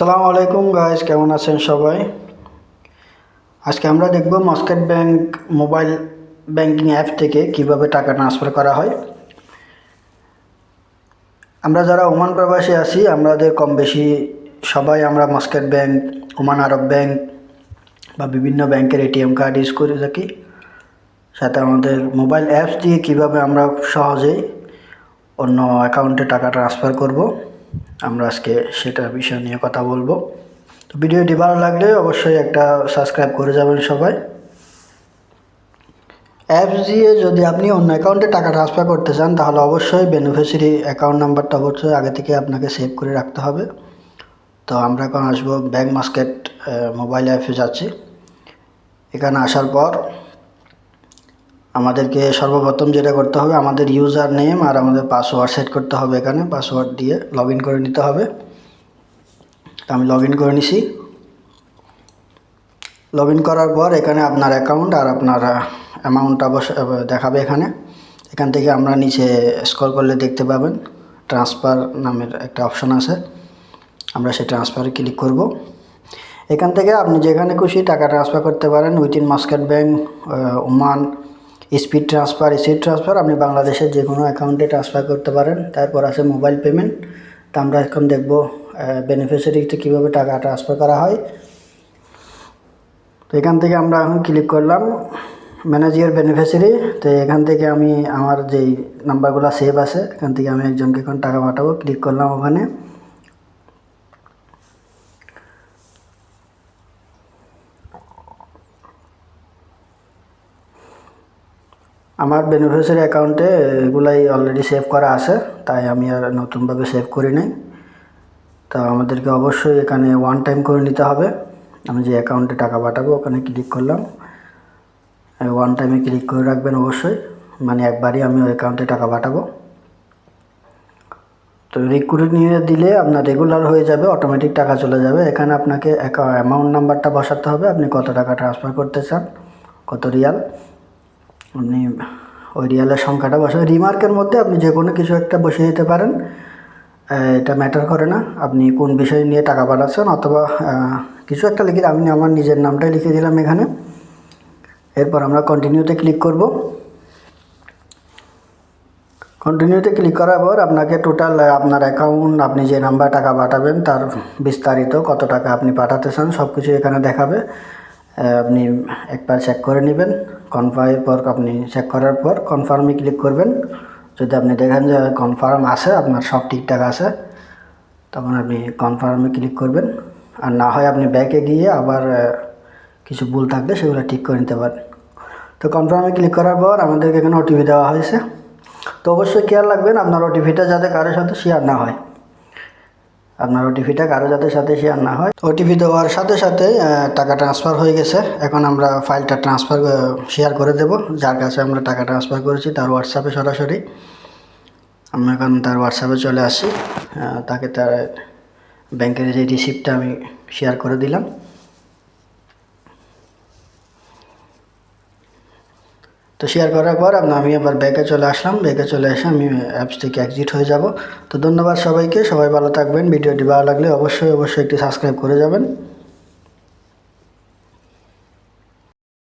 আসসালামু আলাইকুম গাইজ কেমন আছেন সবাই? আজকে আমরা দেখব Muscat bank mobile banking app থেকে কীভাবে টাকা ট্রান্সফার করা হয়। আমরা যারা ওমান প্রবাসী আছি, আমাদের কম বেশি সবাই আমরা Muscat bank, Oman Arab bank বা বিভিন্ন ব্যাংকের এটিএম কার্ড ইউজ করে থাকি। সাথে আমাদের মোবাইল অ্যাপস দিয়ে কীভাবে আমরা সহজেই অন্য অ্যাকাউন্টে টাকা ট্রান্সফার করব। আমরা আজকে সেটা বিষয় নিয়ে কথা বলব। তো ভিডিওটি ভালো লাগলে অবশ্যই একটা সাবস্ক্রাইব করে যাবেন সবাই। অ্যাপস দিয়ে যদি আপনি অন্য অ্যাকাউন্টে টাকা ট্রান্সফার করতে চান, তাহলে অবশ্যই বেনিফিশিয়ারি অ্যাকাউন্ট নাম্বারটা অবশ্যই আগে থেকে আপনাকে সেভ করে রাখতে হবে। তো আমরা এখন আসব ব্যাংক মাস্কেট মোবাইল অ্যাপে যাচ্ছি। এখানে আসার পর আমাদেরকে সর্বপ্রথম যেটা করতে হবে, আমাদের ইউজার নেম আর আমাদের পাসওয়ার্ড সেট করতে হবে এখানে পাসওয়ার্ড দিয়ে লগ ইন করে নিতে হবে। আমি লগ ইন করে নিছি। লগ ইন করার পর এখানে আপনার অ্যাকাউন্ট আর আপনার অ্যামাউন্ট অবশ্য দেখাবে এখানে। এখান থেকে আমরা নিচে স্ক্রল করলে দেখতে পাবেন ট্রান্সফার নামের একটা অপশন আছে। আমরা সেই ট্রান্সফারে ক্লিক করব। এখান থেকে আপনি যেখানে খুশি টাকা ট্রান্সফার করতে পারেন within Muscat bank Oman speed transfer speed transfer আপনি বাংলাদেশের যে কোনো অ্যাকাউন্টে ট্রান্সফার করতে পারেন। তারপর আছে মোবাইল পেমেন্ট তো আমরা এখন দেখব বেনিফিশিয়ারিতে কীভাবে টাকা ট্রান্সফার করা হয়। তো এখান থেকে আমরা এখন ক্লিক করলাম ম্যানেজ ইয়ার বেনিফিশিয়ারি তো এখান থেকে আমি আমার যেই নাম্বারগুলো সেভ আছে, এখান থেকে আমি একজনকে এখন টাকা পাঠাবো। ক্লিক করলাম ওখানে। আমার বেনিফিশিয়ারি অ্যাকাউন্টে এগুলাই অলরেডি সেভ করা আছে, তাই আমি আর নতুনভাবে সেভ করি নাই। তো আমাদেরকে অবশ্যই এখানে ওয়ান টাইম করে নিতে হবে। আমি যে অ্যাকাউন্টে টাকা পাঠাবো, ওখানে ক্লিক করলাম। ওয়ান টাইমে ক্লিক করে রাখবেন অবশ্যই। মানে একবারই আমি ওই অ্যাকাউন্টে টাকা পাঠাবো। তো রিক্রুট নিয়ে দিলে আপনার রেগুলার হয়ে যাবে অটোমেটিক টাকা চলে যাবে। এখানে আপনাকে অ্যামাউন্ট নাম্বারটা বসাতে হবে। আপনি কত টাকা ট্রান্সফার করতে চান, কত রিয়াল? আপনি ওই রিয়ালের সংখ্যাটা বসাবেন রিমার্কের মধ্যে আপনি যে কোনো কিছু একটা বসিয়ে দিতে পারেন। এটা ম্যাটার করে না। আপনি কোন বিষয় নিয়ে টাকা পাঠাচ্ছেন অথবা কিছু একটা লিখে আমি আমার নিজের নামটাই লিখে দিলাম এখানে। এরপর আমরা কন্টিনিউতে ক্লিক করব। কন্টিনিউতে ক্লিক করার পর আপনাকে টোটাল আপনার অ্যাকাউন্ট আপনি যে নাম্বার টাকা পাঠাবেন তার বিস্তারিত কত টাকা আপনি পাঠাতে চান সব কিছু এখানে দেখাবে। আপনি একবার চেক করে নেবেন কনফার্মের পর আপনি চেক করার পর কনফার্মে ক্লিক করবেন। যদি আপনি দেখেন যে কনফার্ম আছে, আপনার সব ঠিকঠাক আছে, তখন আপনি কনফার্মে ক্লিক করবেন। আর না হয় আপনি ব্যাকে গিয়ে আবার কিছু ভুল থাকলে সেগুলো ঠিক করে নিতে পারেন। তো কনফার্মে ক্লিক করার পর আমাদেরকে এখানে ওটিপি দেওয়া হয়েছে। তো অবশ্যই কেয়ার রাখবেন আপনার ওটিপিটা যাতে কারোর সাথে শেয়ার না হয়। আপনার ওটিপিটা কারও যাতে সাথে শেয়ার না হয়। ওটিপি দেওয়ার সাথে সাথে টাকা ট্রান্সফার হয়ে গেছে। এখন আমরা ফাইলটা ট্রান্সফার শেয়ার করে দেব। যার কাছে আমরা টাকা ট্রান্সফার করেছি, তার হোয়াটসঅ্যাপে সরাসরি। আমি এখন তার হোয়াটসঅ্যাপে চলে আসি। তাকে তার ব্যাংকের যে রিসিপ্টটা আমি শেয়ার করে দিলাম। তো শেয়ার করার পর আমি আবার ব্যাগে চলে আসলাম। ব্যাগে চলে এসে আমি অ্যাপস থেকে এক্সিট হয়ে যাব। তো ধন্যবাদ সবাইকে। সবাই ভালো থাকবেন। ভিডিওটি ভালো লাগলে অবশ্যই অবশ্যই একটি সাবস্ক্রাইব করে যাবেন।